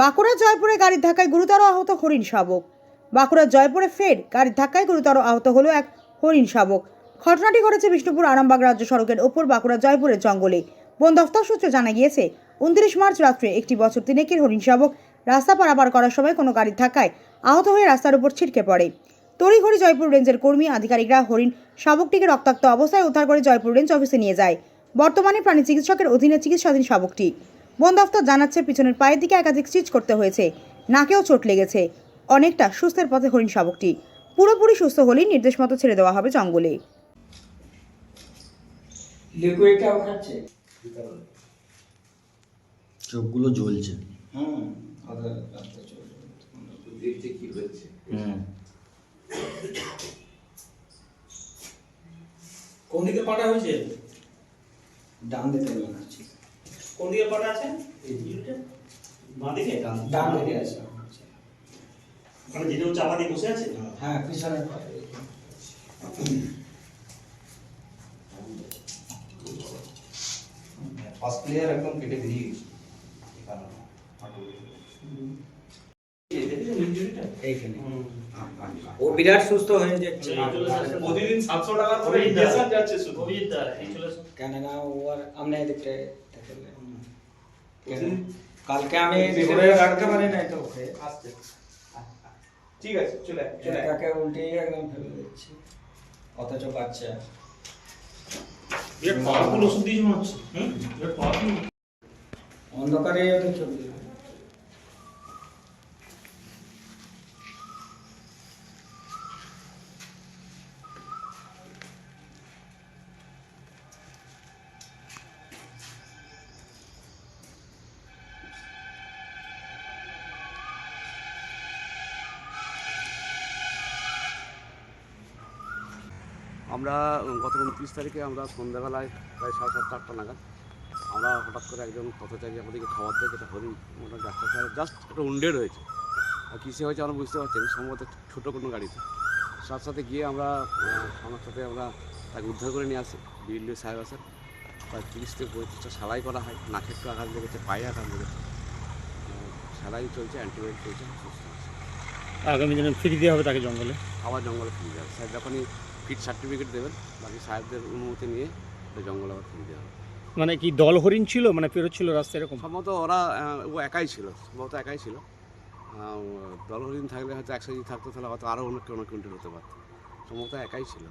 বাঁকুড়া জয়পুরে গাড়ির ধাক্কায় গুরুতর আহত হরিণ শাবক। বাঁকুড়ার জয়পুরে ফের গাড়ির ধাক্কায় গুরুতর আহত হলো এক হরিণ শাবক। ঘটনাটি ঘটেছে বিষ্ণুপুর আরামবাগ রাজ্য সড়কের ওপর বাঁকুড়া জয়পুরের জঙ্গলে। বন দফতর সূত্রে জানা গিয়েছে, উনত্রিশ মার্চ রাত্রে একটি বছর তিনেকের হরিণ শাবক রাস্তা পারাপার করার সময় কোনো গাড়ির ধাক্কায় আহত হয়ে রাস্তার উপর ছিটকে পড়ে। তড়িঘড়ি জয়পুর রেঞ্জের কর্মী আধিকারিকরা হরিণ শাবকটিকে রক্তাক্ত অবস্থায় উদ্ধার করে জয়পুর রেঞ্জ অফিসে নিয়ে যায়। বর্তমানে প্রাণী চিকিৎসকের অধীনে চিকিৎসাধীন শাবকটি। বন দফতর জানাচ্ছে পিছনের পায়ের দিকে একাধিক স্টিচ করতে হয়েছে। নাকেও চোট লেগেছে। অনেকটা সুস্থের পথে হরিণ শাবকটি। পুরোপুরি সুস্থ হলেই নির্দেশ মতো ছেড়ে দেওয়া হবে জঙ্গলে। চোখগুলো জ্বলছে। হুম দেখতে কি হুম। কোন দিকে পাটা হয়েছে? ডান দিকে মনে হচ্ছে। কোন দিকে পাটা আছে? এই দিকে বাঁ দিকে? ডান দিকে। আছে। মানে যেটা চাপা দিয়ে বসে আছে? হ্যাঁ পিছনে ফার্স্ট প্লেয়ার একদম কেটে বেরিয়ে গেছে। ও বিরাট সুস্থ হয়ে যাচ্ছে। প্রতিদিন সাতশো টাকা করে ইনজেকশন যাচ্ছে শুধু। কেননা ও আর আমরা এদিকটা কালকে আমি রাখতে পারি নাই তো ওকে আসছে। ঠিক আছে চলে চলে। এটাকে উল্টে একদম ফেলে দিচ্ছি। অথচ বাচ্চা। অন্ধকারে powerful আমরা গত উনত্রিশ তারিখে আমরা সন্ধ্যাবেলায় প্রায় সাড়ে সাতটা আটটা নাগাদ আমরা হঠাৎ করে একজন পথচারী আমাদেরকে খাবার দেয় যেটা হরিণ রাস্তার ধারে জাস্ট একটা উন্ডে রয়েছে। আর কিসে হয়েছে আমরা বুঝতে পারছি সম্ভবত ছোটো কোনো গাড়িতে। সাথে সাথে গিয়ে আমরা আমার সাথে আমরা তাকে উদ্ধার করে নিয়ে আসি বিএলডি সাহেব আসেন প্রায় তিরিশ থেকে পঁয়ত্রিশটা সেলাই করা হয় নাকে একটু আঘাত লেগেছে পায়ে আঘাত লেগেছে। সেলাই চলছে অ্যান্টিবায়োটিক চলছে সুস্থ আগামী দিনে ফিরিয়ে দেওয়া হবে তাকে জঙ্গলে? আবার জঙ্গলে ফিরে যাবে স্যার যখনই ফিট সার্টিফিকেট দেবেন বাকি সাহেবদের অনুমতি নিয়ে ওটা জঙ্গল আবার ফিরে হবে। মানে কি দল হরিণ ছিল মানে পেরোচ্ছিল রাস্তা এরকম? সম্ভবত ওরা ও একাই ছিল সম্ভবত একাই ছিল। দল হরিণ থাকলে হয়তো একসাথে থাকতো তাহলে হয়তো আরও অনেক অনেক কুইন্টাল হতে পারতো। সম্ভবত একাই ছিল।